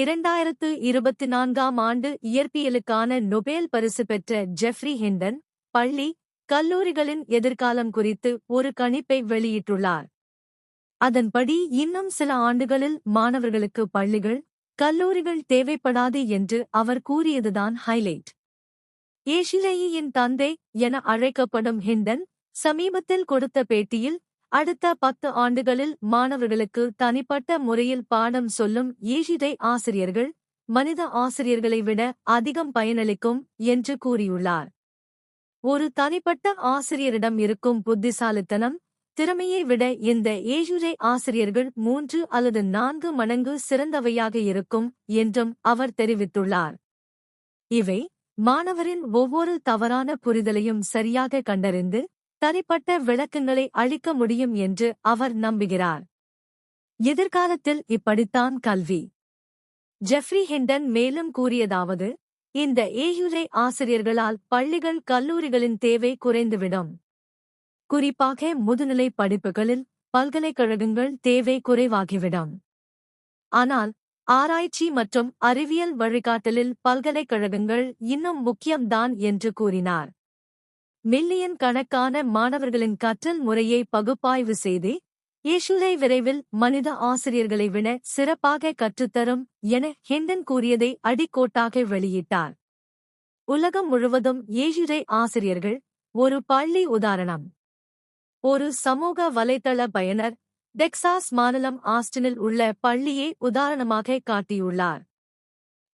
இரண்டாயிரத்து இருபத்தி நான்காம் ஆண்டு இயற்பியலுக்கான நொபேல் பரிசு பெற்ற ஜெஃப்ரி ஹிண்டன் பள்ளி கல்லூரிகளின் எதிர்காலம் குறித்து ஒரு கணிப்பை வெளியிட்டுள்ளார். அதன்படி இன்னும் சில ஆண்டுகளில் மாணவர்களுக்கு பள்ளிகள் கல்லூரிகள் தேவைப்படாது என்று அவர் கூறியதுதான் ஹைலைட். ஏஷிலேயின் தந்தை என அழைக்கப்படும் ஹிண்டன் சமீபத்தில் கொடுத்த பேட்டியில் அடுத்த பத்து ஆண்டுகளில் மாணவர்களுக்கு தனிப்பட்ட முறையில் பாடம் சொல்லும் ஈஷிதை ஆசிரியர்கள் மனித ஆசிரியர்களை விட அதிகம் பயனளிக்கும் என்று கூறியுள்ளார். ஒரு தனிப்பட்ட ஆசிரியரிடம் இருக்கும் புத்திசாலித்தனம் திறமையை விட இந்த ஏழுரை ஆசிரியர்கள் மூன்று அல்லது நான்கு மடங்கு சிறந்தவையாக இருக்கும் என்றும் அவர் தெரிவித்துள்ளார். இவை மாணவரின் ஒவ்வொரு தவறான புரிதலையும் சரியாக கண்டறிந்து தனிப்பட்ட விளக்கங்களை அளிக்க முடியும் என்று அவர் நம்புகிறார். எதிர்காலத்தில் இப்படித்தான் கல்வி. ஜெஃப்ரி ஹிண்டன் மேலும் கூறியதாவது இந்த ஏயுரை ஆசிரியர்களால் பள்ளிகள் கல்லூரிகளின் தேவை குறைந்துவிடும். குறிப்பாக முதுநிலை படிப்புகளில் பல்கலைக்கழகங்கள் தேவை குறைவாகிவிடும். ஆனால் ஆராய்ச்சி மற்றும் அறிவியல் வழிகாட்டலில் பல்கலைக்கழகங்கள் இன்னும் முக்கியம்தான் என்று கூறினார். மில்லியன் கணக்கான மாணவர்களின் கற்றல் முறையை பகுப்பாய்வு செய்து ஏஷுலை விரைவில் மனித ஆசிரியர்களை விட சிறப்பாக கற்றுத்தரும் என ஹெண்டன் கூறியதை அடிக்கோட்டாக வெளியிட்டார். உலகம் முழுவதும் ஏஷுரை ஆசிரியர்கள் ஒரு பள்ளி உதாரணம். ஒரு சமூக வலைத்தள பயனர் டெக்சாஸ் மாநிலம் ஆஸ்டினில் உள்ள பள்ளியை உதாரணமாக காட்டியுள்ளார்.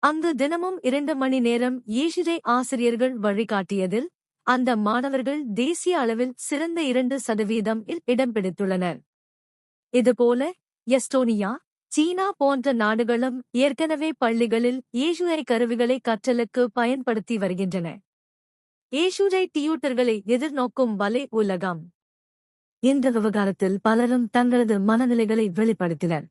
அங்கு தினமும் இரண்டு மணி நேரம் ஏஷிரை ஆசிரியர்கள் வழிகாட்டியதில் அந்த மாணவர்கள் தேசிய அளவில் சிறந்த இரண்டு சதவீதம் இடம் பிடித்துள்ளனர் இதுபோல எஸ்டோனியா சீனா போன்ற நாடுகளும் ஏற்கனவே பள்ளிகளில் ஏசுரை கருவிகளை கற்றலுக்கு பயன்படுத்தி வருகின்றன. ஏசுரை டியூட்டர்களை எதிர்நோக்கும் வலை உலகம். இந்த விவகாரத்தில் பலரும் தங்களது மனநிலைகளை வெளிப்படுத்தினர்.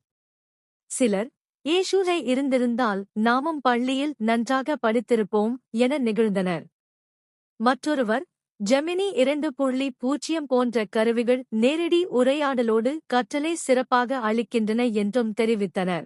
சிலர் ஏசுரை இருந்திருந்தால் நாமும் பள்ளியில் நன்றாக படித்திருப்போம் என நிகழ்ந்தனர். மற்றொருவர் ஜெமினி இரண்டு புள்ளி பூஜ்ஜியம் போன்ற கருவிகள் நேரடி உரையாடலோடு கற்றலை சிறப்பாக அளிக்கின்றன என்றும் தெரிவித்தனர்.